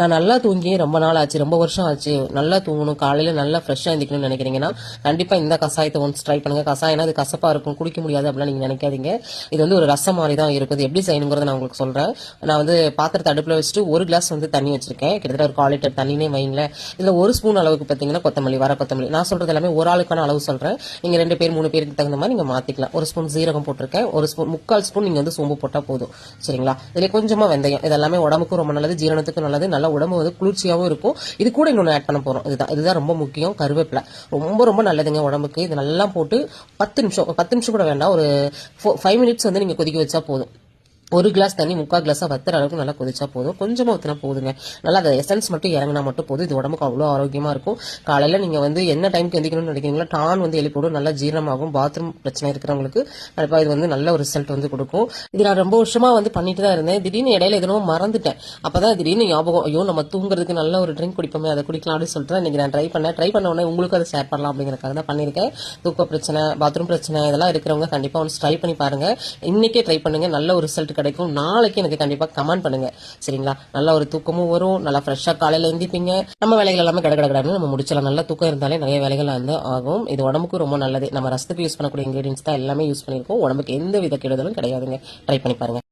நான் நல்லா தூங்கி ரொம்ப நாள் ஆச்சு ரொம்ப வருஷம் ஆச்சு. நல்லா தூங்கணும் காலையில் நல்லா ஃப்ரெஷ்ஷாக இருந்திக்கணும்னு நினைக்கிறீங்கன்னா கண்டிப்பாக இந்த கசாயத்தை ஒன்ஸ் ட்ரை பண்ணுங்கள் கசாயம்னா அது கசப்பாக இருக்கும் குடிக்க முடியாது அப்படிலாம் நீங்கள் நினைக்காதீங்க. இது வந்து ஒரு ரசம் மாதிரி தான் இருக்குது. எப்படி செய்யணுங்கிறத நான் உங்களுக்கு சொல்கிறேன் நான் வந்து பாத்திரத்தை அடுப்பில் வச்சுட்டு ஒரு கிளாஸ் வந்து தண்ணி வச்சிருக்கேன். கிட்டத்தட்ட ஒரு கால் லிட்டர் தண்ணினே வைங்களேன். இதில் ஒரு ஸ்பூன் அளவுக்கு பார்த்தீங்கன்னா கொத்தமல்லி வர கொத்தமல்லி. நான் சொல்கிறது எல்லாமே ஒரு ஆளுக்கான அளவு சொல்கிறேன் நீங்கள் ரெண்டு பேர் மூணு பேருக்கு தகுந்த மாதிரி நீங்கள் மாற்றிக்கலாம் ஒரு ஸ்பூன் சீரகம் போட்டிருக்கேன். ஒரு ஸ்பூன் முக்கால் ஸ்பூன் நீங்கள் வந்து சோம்பு போட்டால் போதும். சரிங்களா? இதில் கொஞ்சமாக வெந்தயம். இதெல்லாமே உடம்புக்கும் ரொம்ப நல்லது ஜீரணத்துக்கும் நல்லது. நல்ல உடம்பு வந்து குளிர்ச்சியாகவும் இருக்கும். இது கூட இன்னொன்று ஆட் பண்ண போகிறோம் இதுதான் இதுதான் ரொம்ப முக்கியம். கருவேப்பிலை. ரொம்ப ரொம்ப நல்லதுங்க உடம்புக்கு. இது நல்லா போட்டு பத்து நிமிஷம் பத்து நிமிஷம் கூட வேண்டாம். ஒரு ஃபைவ் மினிட்ஸ் வந்து நீங்க கொதிக்க வச்சா போதும். ஒரு கிளாஸ் தண்ணி முக்கால் கிளாஸாக வத்துற அளவுக்கு நல்லா கொதிச்சா போதும். கொஞ்சமாக ஊற்றினா போதுங்க. நல்லா அந்த எசன்ஸ் மட்டும் இறங்கினா மட்டும் போதும். இது உடம்புக்கு அவ்வளோ ஆரோக்கியமாக இருக்கும். காலையில் நீங்கள் வந்து என்ன டைம்க்கு எந்திக்கணும்னு நினைக்கிறீங்களோ டான் வந்து எழுப்பிவிடும் நல்லா ஜீரணமாகும். பாத்ரூம் பிரச்சனை இருக்கிறவங்களுக்கு கண்டிப்பாக இது வந்து நல்ல ஒரு ரிசல்ட் வந்து கொடுக்கும். இது நான் ரொம்ப வருஷமாக வந்து பண்ணிட்டு தான் இருந்தேன். திடீர்னு இடையில எதனோ மறந்துட்டேன். அப்போ தான் திடீர்னு ஞாபகம் ஐயோ நம்ம தூங்குறதுக்கு நல்ல ஒரு ட்ரிங்க் குடிப்போமே அதை குடிக்கலாம் அப்படின்னு சொல்லிட்டு தான் நான் ட்ரை பண்ணேன். ட்ரை பண்ண உடனே உங்களுக்கு அதை ஷேர் பண்ணலாம் அப்படிங்கிறக்காக தான் பண்ணியிருக்கேன். தூக்க பிரச்சனை பாத்ரூம் பிரச்சனை இதெல்லாம் இருக்கிறவங்க கண்டிப்பாக ஒன்று ட்ரை பண்ணி பாருங்கள் இன்றைக்கே ட்ரை பண்ணுங்கள் நல்ல ஒரு ரிசல்ட் கிடைக்கும். நாளைக்கு எனக்கு கண்டிப்பா கமெண்ட் பண்ணுங்க. சரிங்களா? நல்ல ஒரு தூக்கமும் வரும். நல்லா ஃப்ரெஷ்ஷாக காலையில எழுந்திப்பீங்க நம்ம வேலைகள் எல்லாமே கட கட நம்ம முடிச்சலாம் நல்லா தூக்கம் இருந்தாலே நிறைய வேலைகள் வந்து ஆகும். இது உடம்புக்கு ரொம்ப நல்லது. நம்ம ரசத்துக்கு யூஸ் பண்ணக்கூடிய இன்கிரீடியன்ஸ் தான் எல்லாமே யூஸ் பண்ணியிருக்கோம். உடம்புக்கு எந்த வித கெடுதலும் கிடையாதுங்க. ட்ரை பண்ணி பாருங்க.